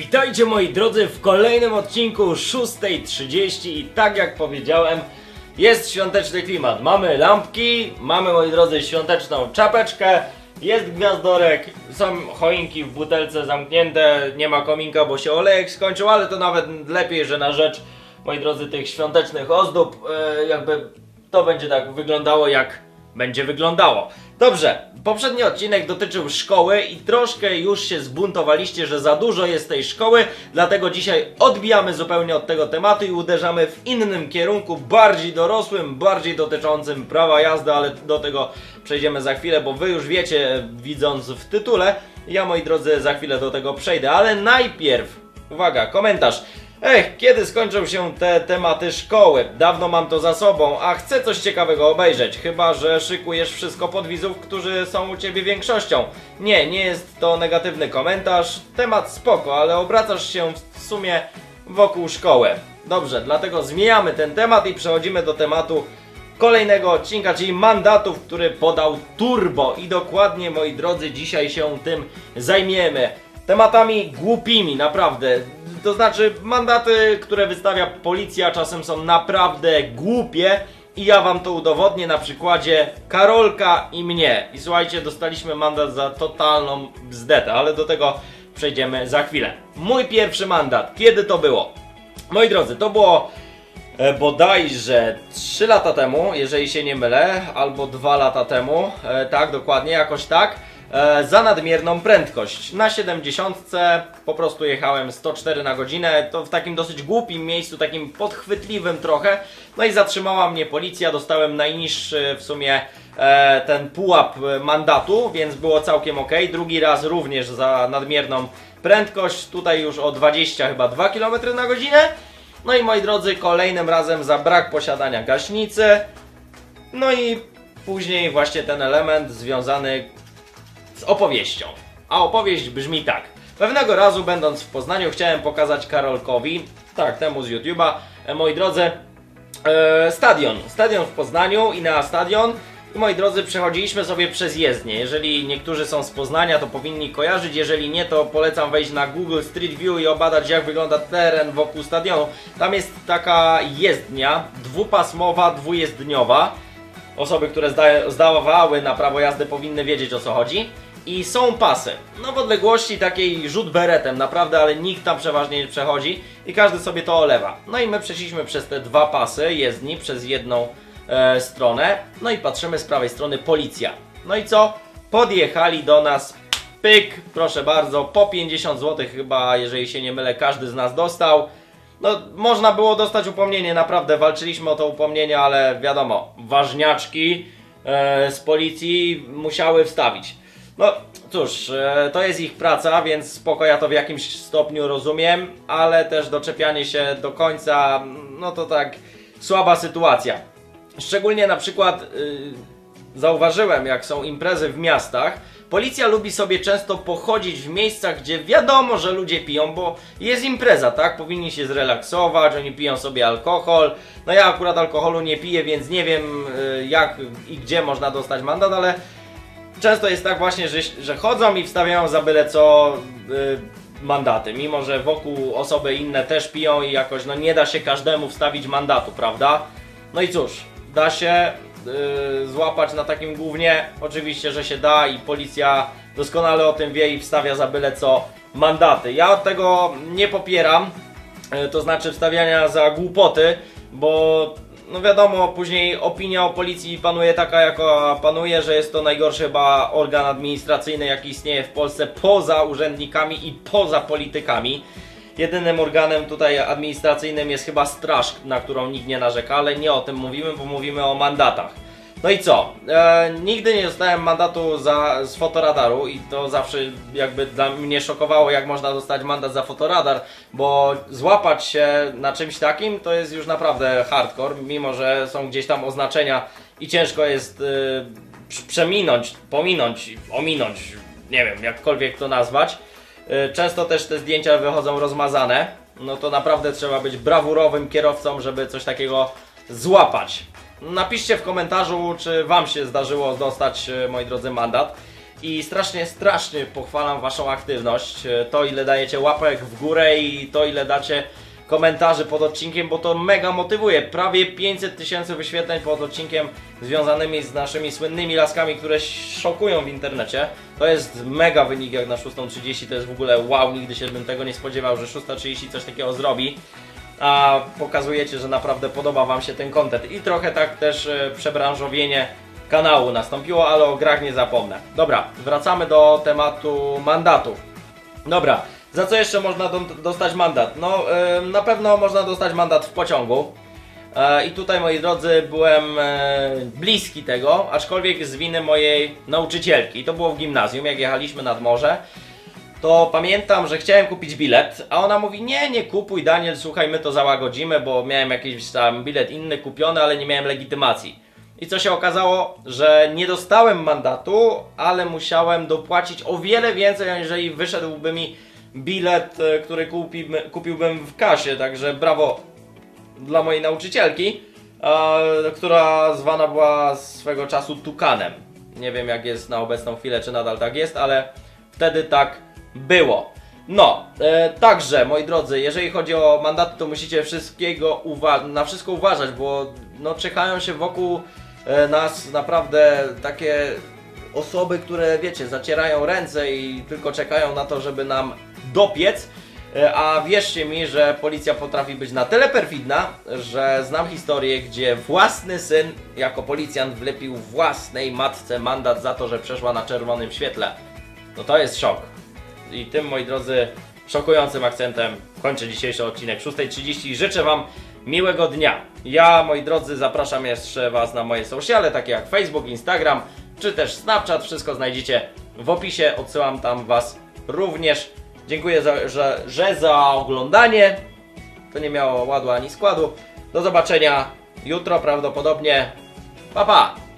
Witajcie moi drodzy w kolejnym odcinku 6.30 i tak jak powiedziałem jest świąteczny klimat. Mamy lampki, mamy moi drodzy świąteczną czapeczkę, jest gwiazdorek, są choinki w butelce zamknięte, nie ma kominka, bo się olejek skończył, ale to nawet lepiej, że na rzecz moi drodzy tych świątecznych ozdób e, jakby to będzie tak wyglądało jak będzie wyglądało. Dobrze, poprzedni odcinek dotyczył szkoły i troszkę już się zbuntowaliście, że za dużo jest tej szkoły, dlatego dzisiaj odbijamy zupełnie od tego tematu i uderzamy w innym kierunku, bardziej dorosłym, bardziej dotyczącym prawa jazdy, ale do tego przejdziemy za chwilę, bo wy już wiecie, widząc w tytule. Ja, moi drodzy, za chwilę do tego przejdę, ale najpierw, uwaga, komentarz. Ech, kiedy skończą się te tematy szkoły? Dawno mam to za sobą, a chcę coś ciekawego obejrzeć. Chyba, że szykujesz wszystko pod widzów, którzy są u ciebie większością. Nie, nie jest to negatywny komentarz. Temat spoko, ale obracasz się w sumie wokół szkoły. Dobrze, dlatego zmieniamy ten temat i przechodzimy do tematu kolejnego odcinka, czyli mandatów, który podał Turbo. I dokładnie, moi drodzy, dzisiaj się tym zajmiemy. Tematami głupimi, naprawdę. To znaczy, mandaty, które wystawia policja, czasem są naprawdę głupie. I ja wam to udowodnię na przykładzie Karolka i mnie. I słuchajcie, dostaliśmy mandat za totalną bzdetę, ale do tego przejdziemy za chwilę. Mój pierwszy mandat, kiedy to było? Moi drodzy, to było e, bodajże 3 lata temu, jeżeli się nie mylę, albo 2 lata temu, e, tak, dokładnie, jakoś tak, za nadmierną prędkość. Na 70 po prostu jechałem 104 na godzinę, to w takim dosyć głupim miejscu, takim podchwytliwym trochę, no i zatrzymała mnie policja, dostałem najniższy w sumie e, ten pułap e, mandatu, więc było całkiem ok. Drugi raz również za nadmierną prędkość, tutaj już o 20 chyba 2 km na godzinę. No i moi drodzy, kolejnym razem za brak posiadania gaśnicy. No i później właśnie ten element związany z opowieścią. A opowieść brzmi tak. Pewnego razu będąc w Poznaniu chciałem pokazać Karolkowi, tak, temu z YouTube'a, e, moi drodzy, e, stadion. Stadion w Poznaniu i na stadion. I moi drodzy, przechodziliśmy sobie przez jezdnię. Jeżeli niektórzy są z Poznania, to powinni kojarzyć. Jeżeli nie, to polecam wejść na Google Street View i obadać, jak wygląda teren wokół stadionu. Tam jest taka jezdnia, dwupasmowa, dwujezdniowa. Osoby, które zda zdawały na prawo jazdy, powinny wiedzieć o co chodzi. I są pasy. No w odległości takiej rzut beretem, naprawdę, ale nikt tam przeważnie nie przechodzi i każdy sobie to olewa. No i my przeszliśmy przez te dwa pasy jezdni, przez jedną e, stronę. No i patrzymy z prawej strony policja. No i co? Podjechali do nas. Pyk, proszę bardzo, po 50 zł chyba, jeżeli się nie mylę, każdy z nas dostał. No, można było dostać upomnienie, naprawdę walczyliśmy o to upomnienie, ale wiadomo, ważniaczki e, z policji musiały wstawić. No cóż, e, to jest ich praca, więc spoko, ja to w jakimś stopniu rozumiem, ale też doczepianie się do końca, no to tak słaba sytuacja. Szczególnie na przykład y, zauważyłem, jak są imprezy w miastach, policja lubi sobie często pochodzić w miejscach, gdzie wiadomo, że ludzie piją, bo jest impreza, tak? Powinni się zrelaksować, oni piją sobie alkohol. No ja akurat alkoholu nie piję, więc nie wiem y, jak i gdzie można dostać mandat, ale często jest tak właśnie, że, że chodzą i wstawiają za byle co y, mandaty, mimo że wokół osoby inne też piją i jakoś no nie da się każdemu wstawić mandatu, prawda? No i cóż, da się y, złapać na takim głównie, oczywiście, że się da i policja doskonale o tym wie i wstawia za byle co mandaty. Ja tego nie popieram, y, to znaczy wstawiania za głupoty, bo no wiadomo, później opinia o policji panuje taka, jaka panuje, że jest to najgorszy chyba organ administracyjny, jaki istnieje w Polsce poza urzędnikami i poza politykami. Jedynym organem tutaj administracyjnym jest chyba straż, na którą nikt nie narzeka, ale nie o tym mówimy, bo mówimy o mandatach. No i co? E, nigdy nie dostałem mandatu za, z fotoradaru i to zawsze jakby dla mnie szokowało, jak można dostać mandat za fotoradar, bo złapać się na czymś takim to jest już naprawdę hardcore, mimo że są gdzieś tam oznaczenia i ciężko jest e, prz- przeminąć, pominąć, ominąć, nie wiem, jakkolwiek to nazwać. E, Często też te zdjęcia wychodzą rozmazane. No to naprawdę trzeba być brawurowym kierowcą, żeby coś takiego złapać. Napiszcie w komentarzu, czy Wam się zdarzyło dostać, e, moi drodzy, mandat. i strasznie, strasznie pochwalam Waszą aktywność. E, To ile dajecie łapek w górę i to ile dacie komentarzy pod odcinkiem, bo to mega motywuje. Prawie 500 tysięcy wyświetleń pod odcinkiem związanymi z naszymi słynnymi laskami, które szokują w internecie. To jest mega wynik jak na 6.30, to jest w ogóle wow, nigdy się bym tego nie spodziewał, że 6.30 coś takiego zrobi. A pokazujecie, że naprawdę podoba Wam się ten content i trochę tak też e, przebranżowienie kanału nastąpiło, ale o grach nie zapomnę. Dobra, wracamy do tematu mandatów. Dobra, za co jeszcze można do, dostać mandat? No, e, na pewno można dostać mandat w pociągu. E, I tutaj, moi drodzy, byłem bliski tego, aczkolwiek z winy mojej nauczycielki. To było w gimnazjum, jak jechaliśmy nad morze. To pamiętam, że chciałem kupić bilet, a ona mówi: Nie, nie kupuj, Daniel, słuchaj, my to załagodzimy, bo miałem jakiś tam bilet inny kupiony, ale nie miałem legitymacji. I co się okazało, że nie dostałem mandatu, ale musiałem dopłacić o wiele więcej, jeżeli wyszedłby mi bilet, e, który kupi, kupiłbym w kasie. Także brawo dla mojej nauczycielki, e, która zwana była swego czasu Tukanem. Nie wiem jak jest na obecną chwilę, czy nadal tak jest, ale wtedy tak było. No, e, także moi drodzy, jeżeli chodzi o mandaty, to musicie wszystkiego na wszystko uważać, bo no, czekają się wokół e, nas naprawdę takie osoby, które wiecie, zacierają ręce i tylko czekają na to, żeby nam dopiec. E, A wierzcie mi, że policja potrafi być na tyle perfidna, że znam historię, gdzie własny syn jako policjant wlepił własnej matce mandat za to, że przeszła na czerwonym świetle. No to jest szok. I tym, moi drodzy, szokującym akcentem kończę dzisiejszy odcinek 6.30 i życzę Wam miłego dnia. Ja, moi drodzy, zapraszam jeszcze Was na moje sociale, takie jak Facebook, Instagram, czy też Snapchat. Wszystko znajdziecie w opisie. Odsyłam tam Was również. Dziękuję, za, że, że za oglądanie. To nie miało ładu ani składu. Do zobaczenia jutro prawdopodobnie. Pa, pa!